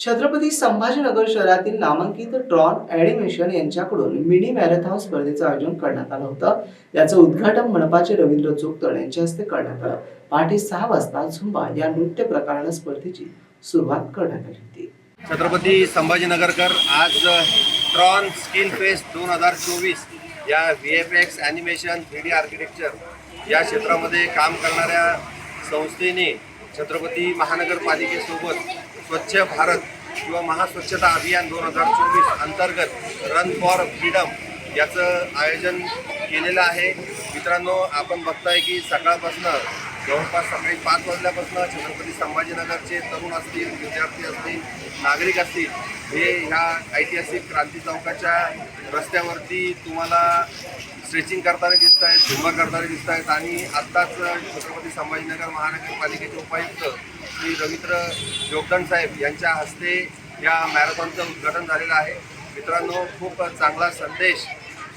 छत्रपती संभाजीनगर शहरातील नामांकित Tron animation यांच्याकडून मिनी मॅरेथॉन स्पर्धेचं आयोजन करण्यात आलं होतं. याचं उद्घाटन मनपाचे रवींद्र चोकतळ यांच्या हस्ते करण्यात आलं. पहाटे सहा वाजता झुंबा या नृत्य प्रकारानं स्पर्धेची सुरुवात करण्यात आली होती. छत्रपती संभाजीनगरकर आज ट्रॉन स्किल फेस्ट दोन हजार चोवीस या V F X animation three D architecture या क्षेत्रामध्ये काम करणाऱ्या संस्थेने छत्रपती महानगरपालिकेसोबत स्वच्छ भारत किंवा महास्वच्छता अभियान दोन हजार चोवीस अंतर्गत रन फॉर फ्रीडम याचं आयोजन केलेलं आहे. मित्रांनो आपण बघताय की सकाळपासून जवळपास सकाळी पाच वाजल्यापासून छत्रपती संभाजीनगरचे तरुण असतील विद्यार्थी असतील नागरिक असतील हे ह्या ऐतिहासिक क्रांती चौकाच्या रस्त्यावरती तुम्हाला स्ट्रेचिंग करताना दिसत आहेत झुंबा करताना दिसत आहेत आणि आत्ताच छत्रपती संभाजीनगर महानगरपालिकेचे उपायुक्त श्री रवींद्र जोगदंड साहेब यांच्या हस्ते या मॅरेथॉनचं उद्घाटन झालेलं आहे. मित्रांनो खूप चांगला संदेश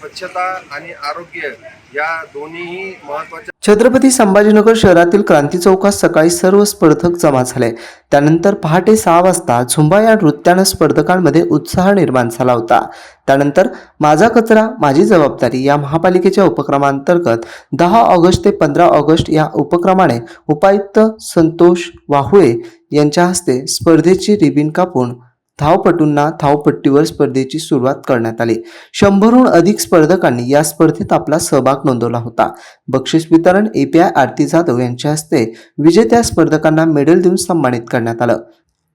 स्वच्छता आणि आरोग्य या दोन्हीही महत्त्वाच्या छत्रपती संभाजीनगर शहरातील क्रांती चौकात सकाळी सर्व स्पर्धक जमा झाले. त्यानंतर पहाटे सहा वाजता झुंबा या नृत्यानं स्पर्धकांमध्ये उत्साह निर्माण झाला होता. त्यानंतर माझा कचरा माझी जबाबदारी या महापालिकेच्या उपक्रमांतर्गत दहा ऑगस्ट ते पंधरा ऑगस्ट या उपक्रमाने उपायुक्त संतोष वाहुळे यांच्या हस्ते स्पर्धेची रिबीन कापून धावपटूंना धावपट्टीवर स्पर्धेची सुरुवात करण्यात आली. शंभरहून अधिक स्पर्धकांनी या स्पर्धेत आपला सहभाग नोंदवला होता. बक्षीस वितरण एपीआय आरती जाधव यांच्या हस्ते विजेत्या स्पर्धकांना मेडल देऊन सन्मानित करण्यात आलं.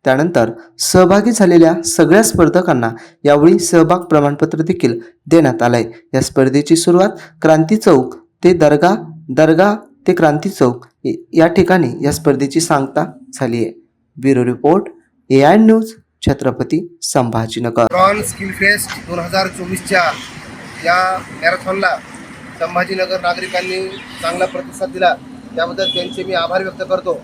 त्यानंतर सहभागी झालेल्या सगळ्या स्पर्धकांना यावेळी सहभाग प्रमाणपत्र देखील देण्यात आलंय. या स्पर्धेची सुरुवात क्रांती चौक ते दर्गा दर्गा ते क्रांती चौक या ठिकाणी या स्पर्धेची सांगता झाली आहे bureau report A I news. Chhatrapati Sambhajinagar. Tron skill fest दोन हजार चोवीसच्या या मॅरेथॉनला संभाजीनगर नागरिकांनी चांगला प्रतिसाद दिला. त्याबद्दल त्यांचे मी आभार व्यक्त करतो.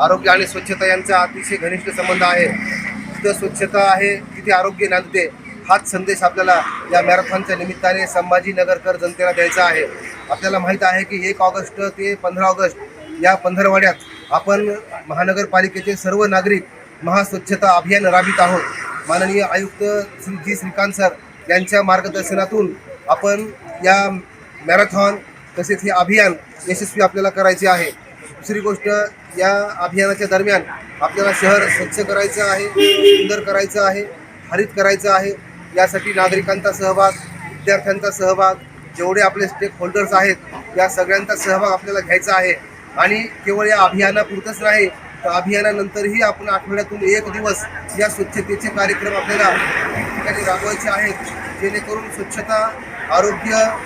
आरोग्य आणि स्वच्छता यांचा अतिशय घनिष्ठ संबंध आहे. जिथं स्वच्छता आहे तिथे आरोग्य नांदते हाच संदेश आपल्याला या मॅरेथॉनच्या निमित्ताने संभाजीनगरकर जनतेला द्यायचा आहे. आपल्याला माहीत आहे की एक ऑगस्ट ते पंधरा ऑगस्ट या पंधरवाड्यात आपण महानगरपालिकेचे सर्व नागरिक महास्वच्छता अभियान राबवित आहोत. माननीय आयुक्त श्री जी श्रीकांत सर यांच्या मार्गदर्शनातून आपण या मॅरेथॉन तसेच हे अभियान यशस्वी आपल्याला करायचे आहे. दुसरी गोष्ट या अभियानाच्या दरम्यान आपल्याला शहर स्वच्छ करायचं आहे सुंदर करायचं आहे हरित करायचं आहे. यासाठी नागरिकांचा सहभाग विद्यार्थ्यांचा सहभाग जेवढे आपले स्टेक होल्डर्स आहेत या सगळ्यांचा सहभाग आपल्याला घ्यायचा आहे. आणि केवळ या अभियानापुरतंच नाही अभियानानंतरही आपण आठवड्यातून एक दिवस या स्वच्छतेचे कार्यक्रम आपल्याला ठिकाणी राबवायचे आहेत जेणेकरून स्वच्छता आरोग्य